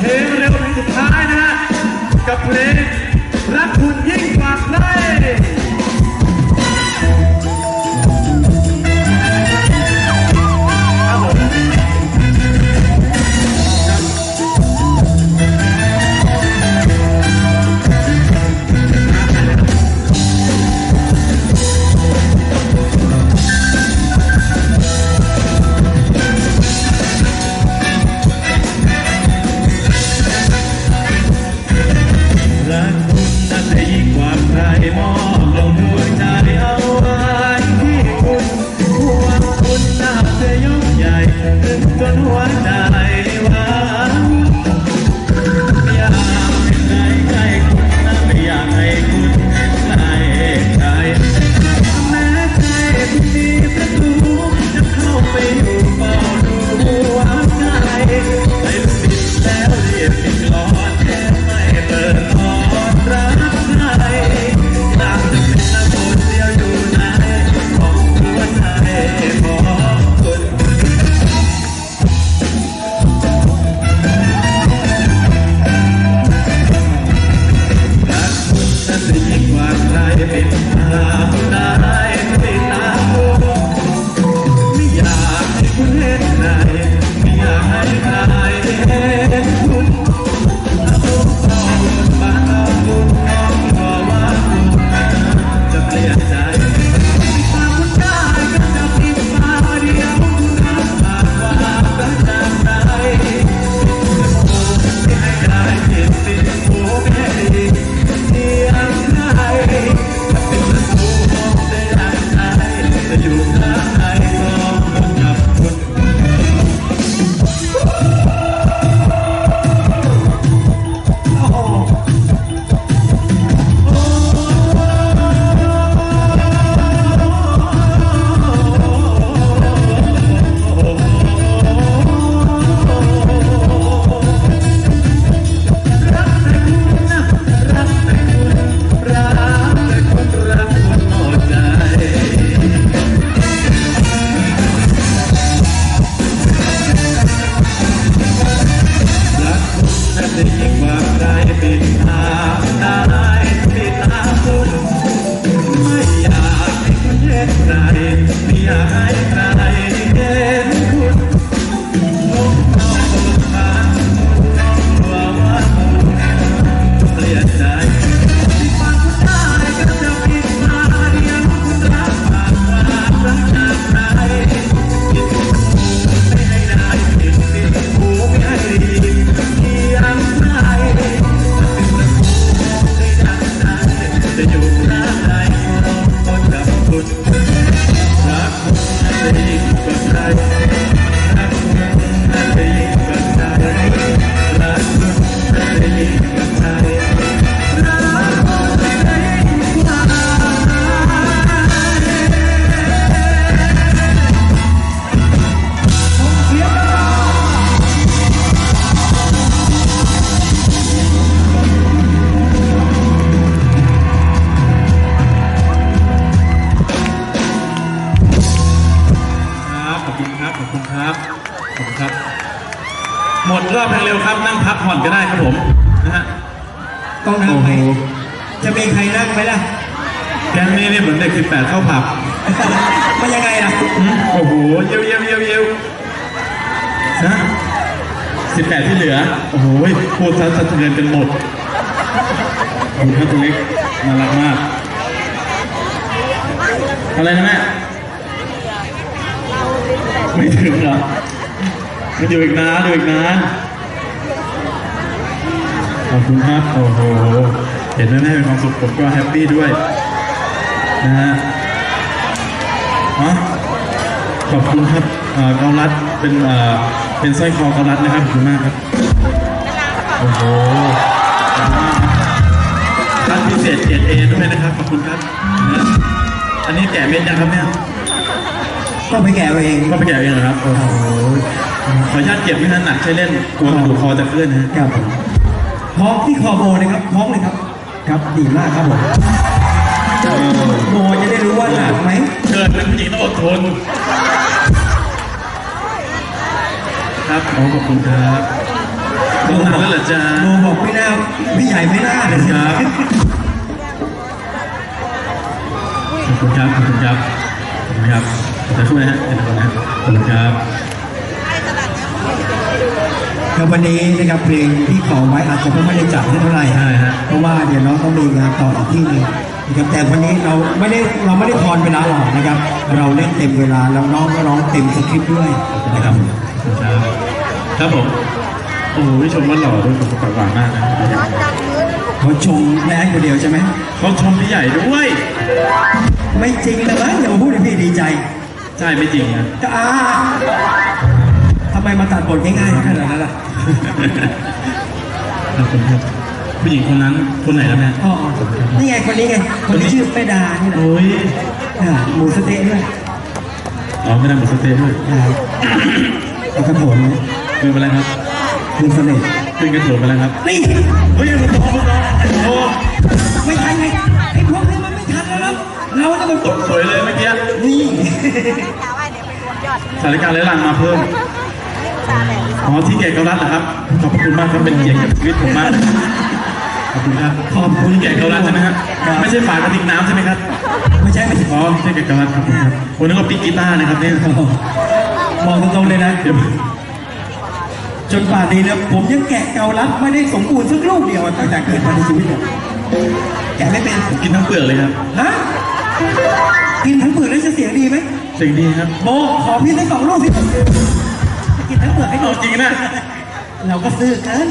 เพลงเอยู่ข้างในสองคน หมดรอบเพลงเร็วครับ นั่งพักผ่อนก็ได้ครับผมนะฮะต้องนั่งไหมโอ้โหจะมีใครนั่งไหมล่ะ แก๊งนี้นี่เหมือนเด็ก18เข้าผับ มันยังไงล่ะอืมโอ้โห เยี่ยวเยี่ยวเยี่ยวเยี่ยวนะ18 ที่เหลือ โอ้โหพูดซะสะเทือนกันหมดขอบคุณครับตัวเล็กน่ารักมาก อะไรนะแม่ ไม่ถึงเหรอ มันอยู่อีกนานอยู่อีกนานขอบคุณครับ โอ้โห เห็นแม่ๆมีความสุขผมก็แฮปปี้ด้วย นะฮะอ๋อขอบคุณครับเอ่อเกาลัดเป็นเอ่อเป็นสร้อยคอเกาลัดนะครับขอบคุณมากครับ โอ้โหขอบคุณมากครับท่านพิเศษเกรดเอด้วยนะครับ ขอบคุณครับนะอันนี้แกะเม็ดยังครับเนี่ยต้องไปแกะเอาเอง ก็ไปแกะเองเหรอครับ โอ้โห ขออนุญาตเก็บไม่นั้นหนักใช้เล่นกลัวกระดูกคอจะเคลื่อนนะฮะครับผมพร้อมที่คอโบนะครับพร้อมเลยครับ ครับดีมากครับผมเออโบจะได้รู้ว่าหนักไหมเกิดเป็นผู้หญิงต้องอดทน ครับขอขอบคุณครับต้องหนักแล้วเหรอจ๊ะโบบอกไม่น่าพี่ใหญ่ไม่น่าเลยครับขอบคุณครับขอบคุณครับขอบคุณครับจะช่วยนะฮะเป็นคนนะขอบคุณครับ ครับวันนี้นะครับเพลงที่ขอไว้อาจจะไม่ได้จัดให้เท่าไหร่ใช่ฮะเพราะว่าเดี๋ยวน้องต้องมีงานต่ออีกที่หนึ่งนะครับแต่วันนี้เราไม่ได้เราไม่ได้ทอนเวลาออกนะครับ เราเล่นเต็มเวลาแล้วน้องก็ร้องเต็มสคริปต์ด้วยนะครับขอบคุณครับครับผมโอ้โหพี่ชมว่าหล่อด้วยผมปากหวานมากนะเขาชมแม่ให้คนเดียวใช่ไหมเขาชมพี่ใหญ่ด้วยไม่จริงเลยมั้งอย่ามาพูดให้พี่ดีใจ ใช่ไม่จริงนะจะอาทำไมมาตัดบทง่ายๆขนาดนั้นล่ะ ขอบคุณครับผู้หญิงคนนั้นคนไหนแล้วแม่อ๋อนี่ไงคนนี้ไง คนที่ชื่อแม่ดานี่แหละโอ้ยอ่าหมูสะเต๊ะด้วยอ๋อไม่ได้หมดสเตย์ด้วยอ่าเอากระโถนคืนไปแล้วครับคืนเสน่ห์คืนกระโถนไปแล้วครับนี่เฮ้ยมันโตมันโตโอ้ไม่ทันไงไอ้พวกนี้มันไม่ทันแล้วนะเราจะมาตกสวยเลยเมื่อกี้นี่สถานการณ์เลยหลังมาเพิ่ม อ๋อที่แก่เกาลัดนะครับ ขอบพระคุณมากครับเป็นเกียรติกับชีวิตผมมากขอบคุณครับขอบคุณที่แก่เกาลัดใช่ไหมครับไม่ใช่ฝากระติกน้ำใช่ไหมครับไม่ใช่ไม่ใช่อ๋อไม่ใช่แก่เกาลัดครับผมครับวันนี้ก็ปิกกีตาร์นะครับเนี่ยมองตรงๆเลยนะเดี๋ยวจนป่านนี้เนี่ยผมยังแกะเกาลัดไม่ได้สมบูรณ์สักลูกเดียวตั้งแต่เกิดมาในชีวิตเนี่ยแกะไม่เป็นกินทั้งเปลือกเลยครับฮะกินทั้งเปลือกแล้วจะเสียงดีไหมเสียงดีครับโบขอพี่สักสองลูกสิ กินทั้งเปลือกให้หมเอาดจริงนะ เราก็ซื้อเกิน